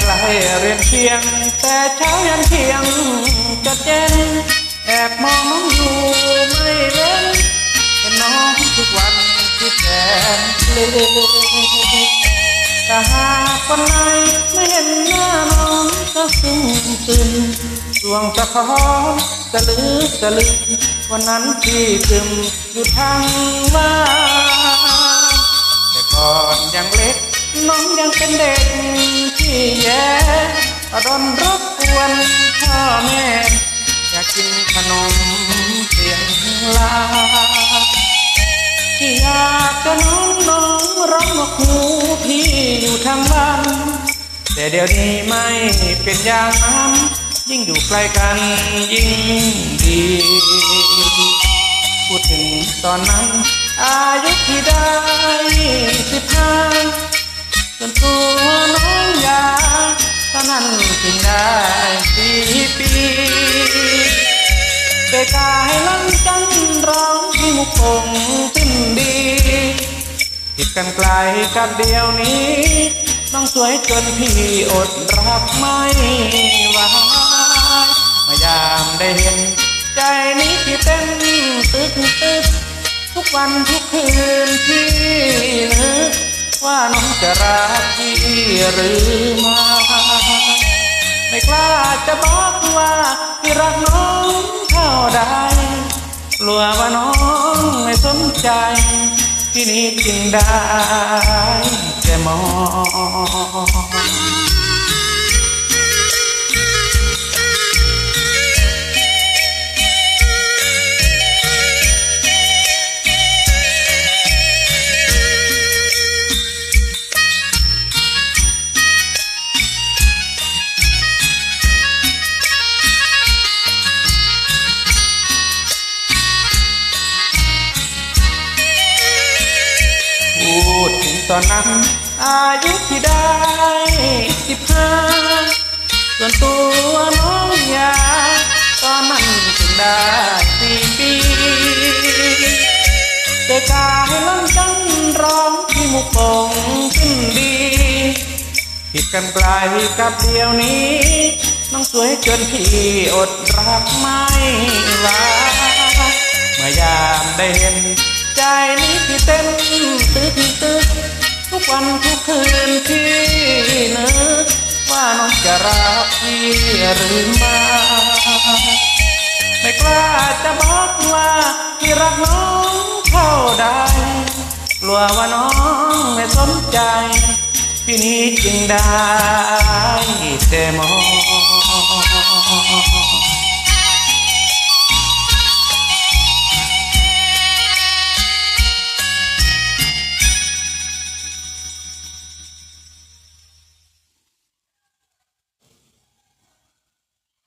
กลางเรียนเพียง แต่เช้ายันเที่ยงจดเจนแอบมององอยู่ไม่เว้นเห็นน้องทุกวันคิดแสนเลยถ้าหากวันไหนไม่เห็นหน้าน้องก็ซึ้งซึมดวงสะท้อนสะลือสะลือวันนั้นที่ซึมอยู่ทางบ้านแต่ก่อนยังเล็กน้องยังเป็นเด็กที่ แย่อดนรบกวนพ่อแม่อยากกินขนมเสียงลาที่อยากจะน้องน้องร้องบอกหูพี่อยู่ทางบ้านแต่เดี๋ยวนี้ไม่เป็นอย่างนั้นยิ่งอยู่ใกล้กันยิ่งดี พูดถึงตอนนั้นอายุที่ได้สิบห้า นั้นทีปีแต่กายลังกันร้องที่มุกคงสิ้นดีผิดกันไกลกับเดียวนี้น้องสวยจนพี่อดรักไม่ไหวมายามได้เห็น ใจนี้ที่เต้นตึกตึกทุกวันทุกคืนที่นึกว่าน้องจะรักพี่หรือไม่ ไม่กล้าจะบอกว่าพี่รักน้องเท่าใดกลัวว่าน้องไม่สนใจ ที่นี้จึงได้แต่มอง ตอนนั้นอายุที่ได้สิบห้าส่วนตัวน้องยาตอนนั้นถึงได้สี่ปีแต่กายลังจันร้องที่มุกปงขึ้นดี ผิดกันไกลกับเดียวนี้ น้องสวยจนพี่อดรักไม่ไหวเมื่อยามได้เห็น ใจนี้ที่เต้นตึกตึก ทุกวันทุกคืนที่นึกว่าน้องจะรักพี่หรือไม่ไม่กล้าจะบอกว่าพี่รักน้องเท่าใดกลัวว่าน้องไม่สนใจ พี่นี้จึงได้แต่มอง